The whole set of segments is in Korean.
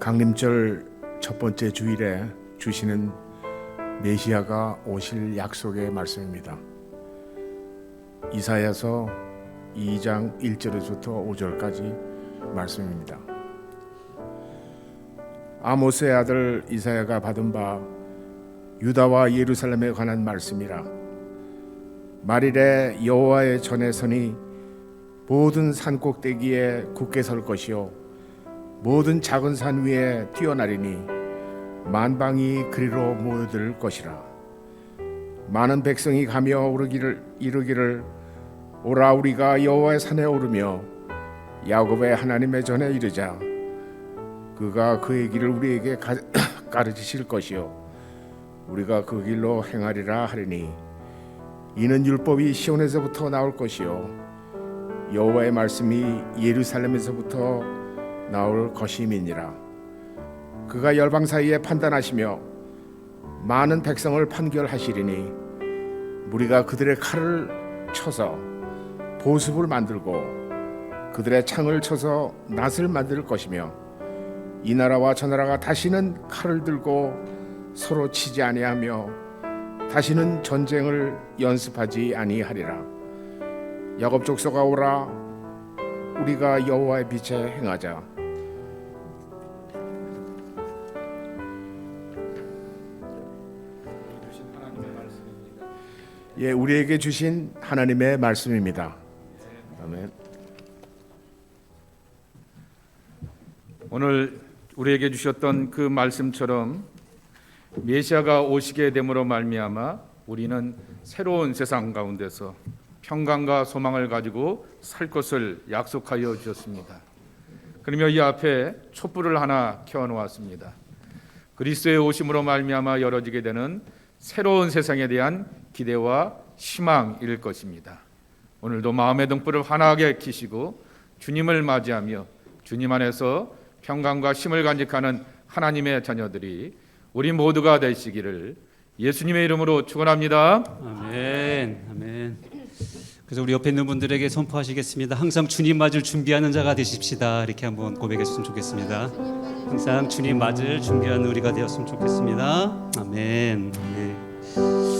강림절 첫 번째 주일에 주시는 메시아가 오실 약속의 말씀입니다. 이사야서 2장 1절에서부터 5절까지 말씀입니다. 아모스의 아들 이사야가 받은 바 유다와 예루살렘에 관한 말씀이라 말일에 여호와의 전에 서니 모든 산 꼭대기에 굳게 설 것이요 모든 작은 산 위에 뛰어나리니 만방이 그리로 모여들 것이라. 많은 백성이 가며 오르기를 이르기를 오라 우리가 여호와의 산에 오르며 야곱의 하나님의 전에 이르자. 그가 그의 길을 우리에게 가, 가르치실 것이요. 우리가 그 길로 행하리라 하리니 이는 율법이 시온에서부터 나올 것이요. 여호와의 말씀이 예루살렘에서부터 나올 것임이니라. 그가 열방 사이에 판단하시며 많은 백성을 판결하시리니 무리가 그들의 칼을 쳐서 보습을 만들고 그들의 창을 쳐서 낫을 만들 것이며 이 나라와 저 나라가 다시는 칼을 들고 서로 치지 아니하며 다시는 전쟁을 연습하지 아니하리라. 야곱 족속아 오라. 우리가 여호와의 빛에 행하자 예, 우리에게 주신 하나님의 말씀입니다. 아멘. 오늘 우리에게 주셨던 그 말씀처럼 메시아가 오시게 됨으로 말미암아 우리는 새로운 세상 가운데서 평강과 소망을 가지고 살 것을 약속하여 주셨습니다. 그러며 이 앞에 촛불을 하나 켜 놓았습니다. 그리스도의 오심으로 말미암아 열어지게 되는 새로운 세상에 대한 기대와 희망일 것입니다. 오늘도 마음의 등불을 환하게 켜시고 주님을 맞이하며 주님 안에서 평강과 힘을 간직하는 하나님의 자녀들이 우리 모두가 되시기를 예수님의 이름으로 축원합니다. 아멘. 아멘. 그래서 우리 옆에 있는 분들에게 선포하시겠습니다. 항상 주님 맞을 준비하는 자가 되십시다. 이렇게 한번 고백했으면 좋겠습니다. 항상 주님 맞을 준비하는 우리가 되었으면 좋겠습니다. 아멘. 네. 그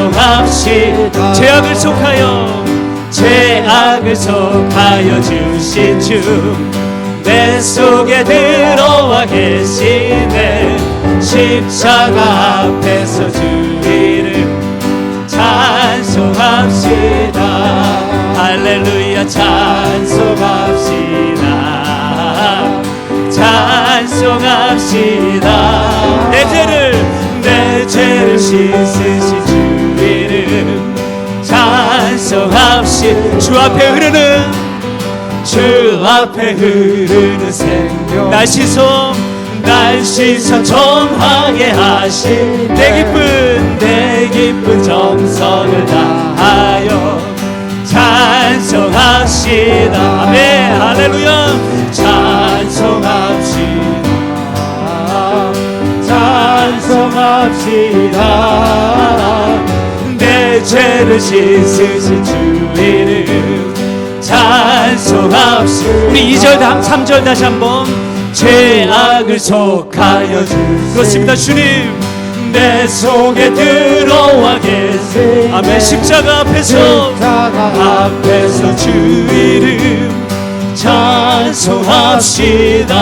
찬송합시다 죄악을 속하여 죄악을 속하여 주신 주 내 속에 들어와 계시네. 십자가 앞에서 주 이름 찬송합시다. 할렐루야 찬송합시다. 찬송합시다 죄를 씻으신 주 이름. 찬송합시다 주 앞에 흐르는 주 앞에 흐르는 생명. 날 씻어 날 씻어 정하게 하신 내 기쁜 내 기쁜 정성을 다하여 찬송합시다. 아멘. 할렐루야. 찬송합시다 찬송합시다. 내 죄를 씻으신 주 이름. 찬송합시다. 우리 2절 다음 3절 다시 한번 죄악을 속하여 주 그렇습니다 주님. 내 속에 들어와 계세 아멘. 십자가 앞에서 앞에서 주 이름 찬송합시다.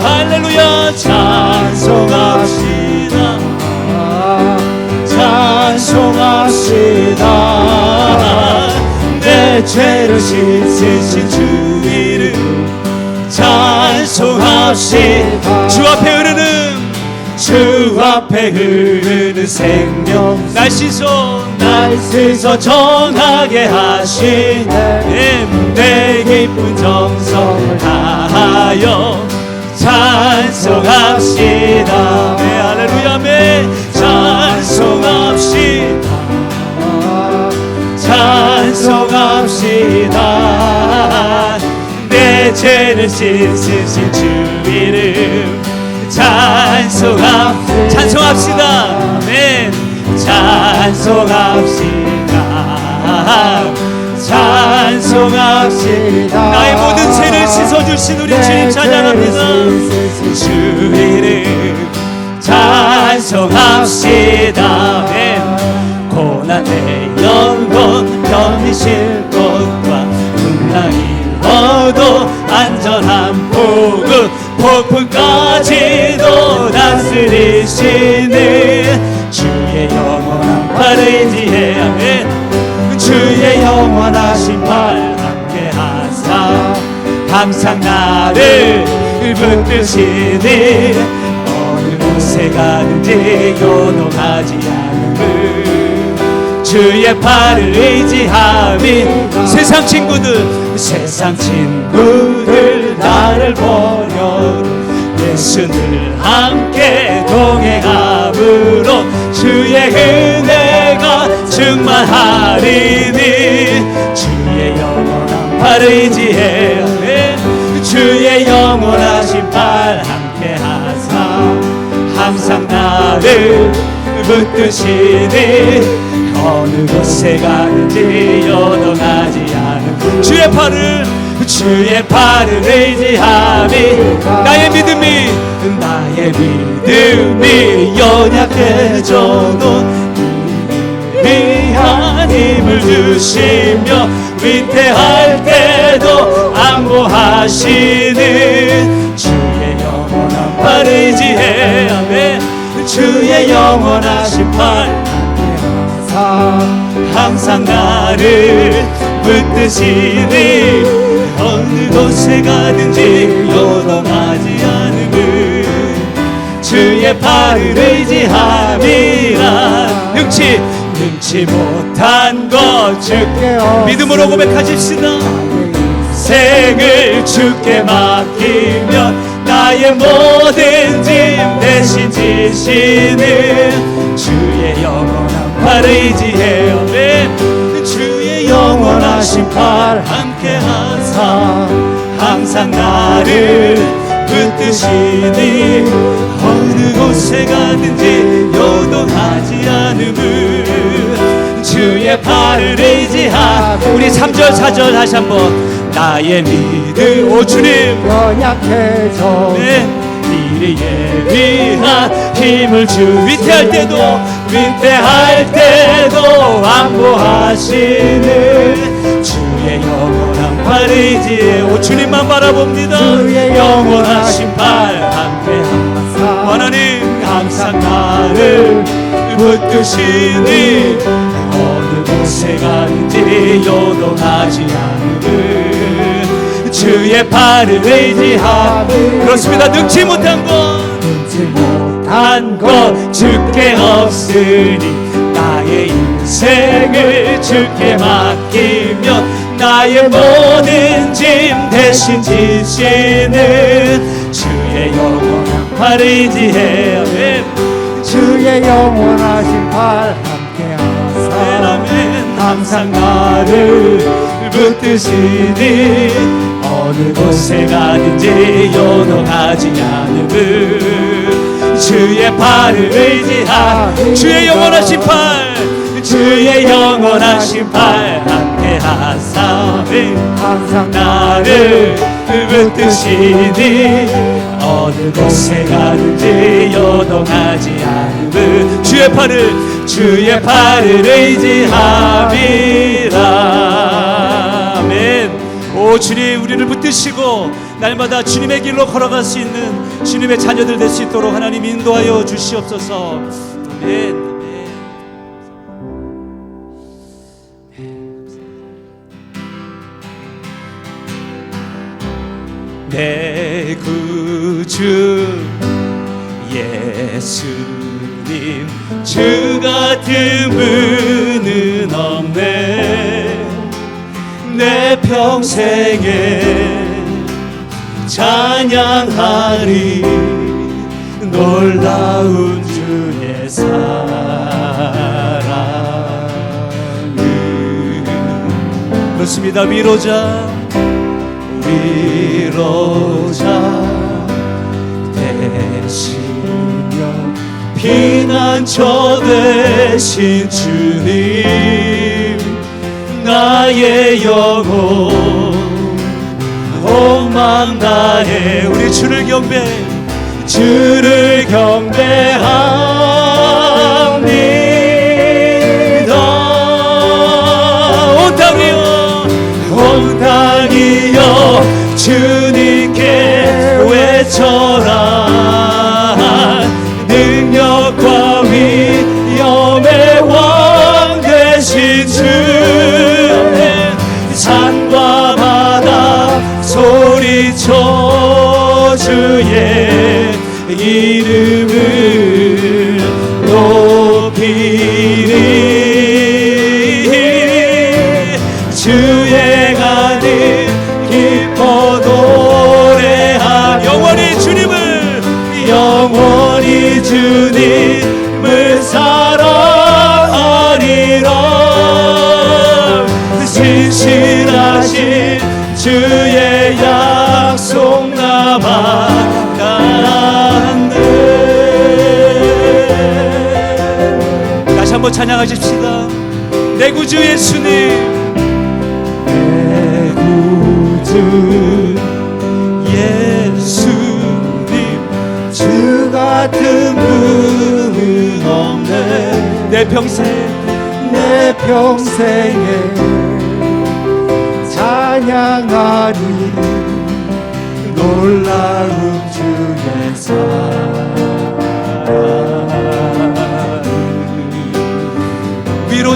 할렐루야 찬송합시다. 찬송합시다. 내 죄를 씻으신 주 이름 찬송합시다. 주 앞에 주주 앞에 흐르는 생명. 날 씻어 날 씻어 정하게 하시네. 내 기쁜 정성을 다하여 찬송합시다. 네 할렐루야 네 찬송합시다. 찬송합시다. 내 죄를 씻으신 주 이름 찬송합 찬송합시다. 아멘. 찬송합시다. 찬송합시다. 나의 모든 죄를 씻어주신 우리 주님 찬양합니다. 주 이름 찬송합시다. 아멘. 고난의 영혼 편이실 폭풍까지도 다스리시는 주의 영원한 팔 의 지혜 아멘 주의 영원하신 팔 함께 하사. 항상 나를 붙드시니 어느 곳에 가든지 요동하지 않음을. 주의 팔을 의지함이 세상 친구들 세상 친구들 나를 버려 예수를 함께 동행함으로 주의 은혜가 충만하리니 주의 영원한 팔을 의지해. 주의 영원하신 팔 함께 하사 항상 나를 붙드시니 어느 곳에 가든지 요동하지 않은 주의 팔을 주의 팔을 의지함이 나의 믿음이 나의 믿음이 연약해져도 위한 힘을 주시며 위태할 때도 안보하시는 주의 영원한 팔 의지해. 아멘. 주의 영원하신 팔. 항상 나를 붙드시니 곳에 가든지 요동하지 않음을. 주의 팔을 의지함이라. 능치 능치 못한 것 주께 믿음으로 고백하십시다. 생을 주께 맡기면 나의 모든 짐 대신 지시는 주의 영원한 팔 의지해 아멘 주의 영원하신 팔 함께 하 사 항상 나를 붙드시니 어느 곳에 가든지 요동하지 않음을. 주의 팔을 의지하. 우리 3절 4절 다시 한번. 나의 믿음 오 주님. 연약해져. 네. 미리 예비한 힘을 주 위태할 때도 위태할 때도 안보하시는 주의 영원한 팔 의지에 오 주님만 바라봅니다. 영원하신 팔 함께 하사 하나님 항상 나를 붙드시니 어느 곳에 가든지 요동하지 않음을 주의 팔을 의지하 그렇습니다. 능치 못한 것. 능치 못한 것 주께 없으니 나의 인생을 주께 맡기며 나의 모든 짐 대신 지시는 주의 영원한 팔 의지해 아멘. 주의 영원하신 팔 함께 하사. 항상 나를 붙드시니 어느 곳에 가든지 요동하지 않음을 주의 팔을 의지하. 주의 영원하신 팔 주의 영원하신 팔 항상 나를 붙드시니 어느 곳에 가든지 요동하지 않음을 주의 팔을 주의 팔을 의지함이라 아멘. 오 주님 우리를 붙드시고 날마다 주님의 길로 걸어갈 수 있는 주님의 자녀들 될 수 있도록 하나님 인도하여 주시옵소서. 아멘 내 구주 예수님 주 같은 분은 없네. 내 평생에 찬양하리 놀라운 주의 사랑을. 그렇습니다. 위로자 위로자 되시며 피난처 되신 주님 나의 영혼 오만 다해 우리 주를 경배 주를 경배합 외쳐라. 능력과 위엄의 왕 되신 주. 산과 바다 소리쳐 주의 이름을 한번 찬양하십시다. 내 구주 예수님. 내 구주 예수님. 주 같은 분은 없네. 내 평생. 내 평생에 찬양하리. 놀라운 주의 사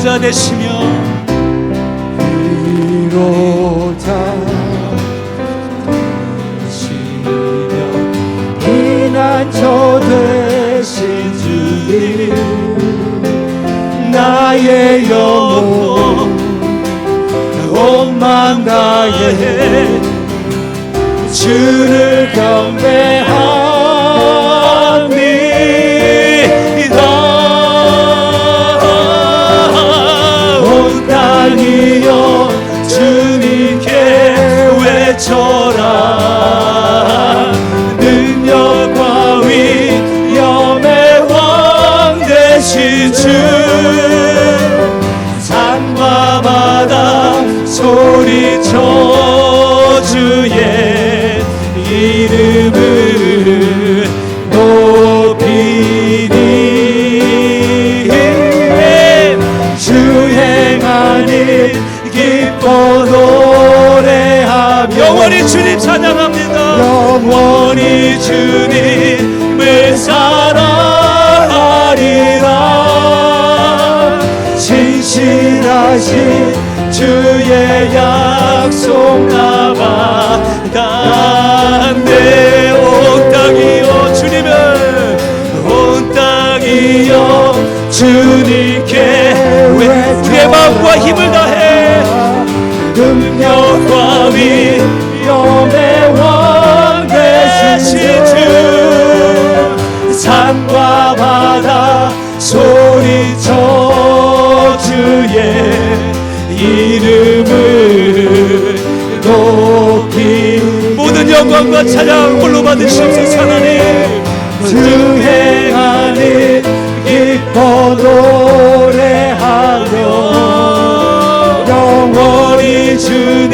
위로자 되시며 위로자 되시며 피난처 되신 주님. 나의 영혼 온맘 다해 주를 경배합 나바다네 온 땅이여 주님을 온 땅이여 주님께 우리의 마음과 힘을 영광과 찬양 홀로 받으시옵소서 하나님. 주행하는 기뻐 노래하며 영원히 주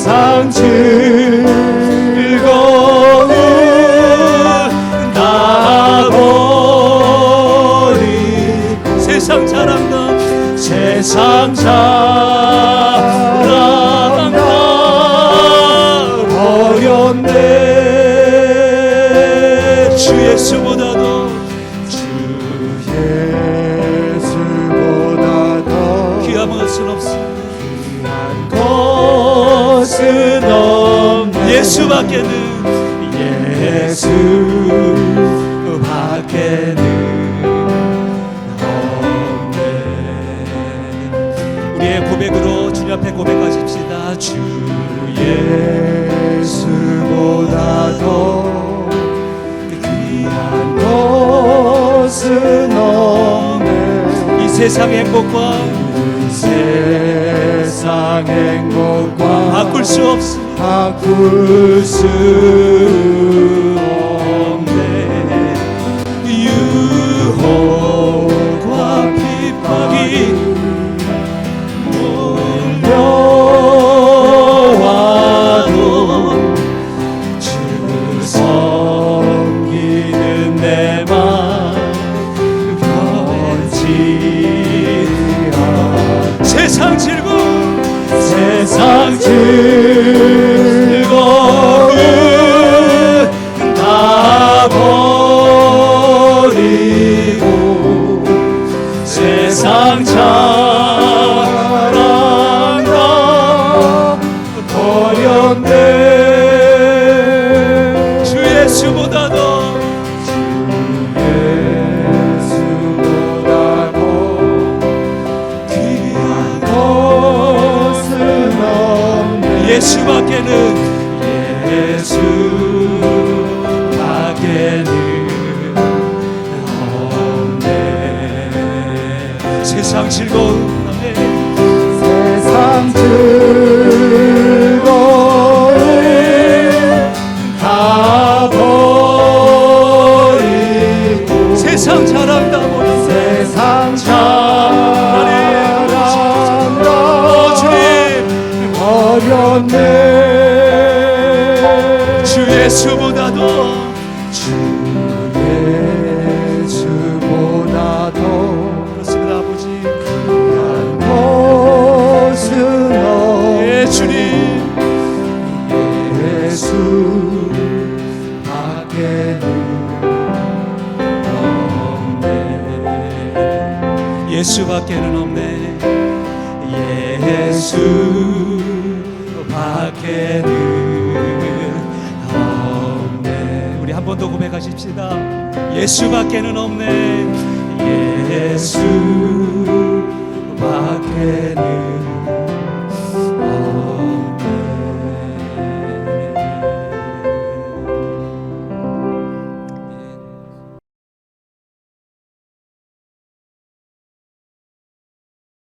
세상 즐거움 다 버리고 세상 자랑다 세상 자랑다 버렸네. 주 예수보다도 밖에는 예수 밖에는 없네. 우리의 고백으로 주님 앞에 고백하십시다. 주 예수보다도 귀한 것은 없네. 이 세상의 행복과 세상 행복과 바꿀 수 없습니다. 바꿀 수 즐 밖에는 없네. 예수밖에는 없네. 예수 밖에는 없네. 우리 한 번 더 고백하십시다. 예수밖에는 없네. 예수 밖에는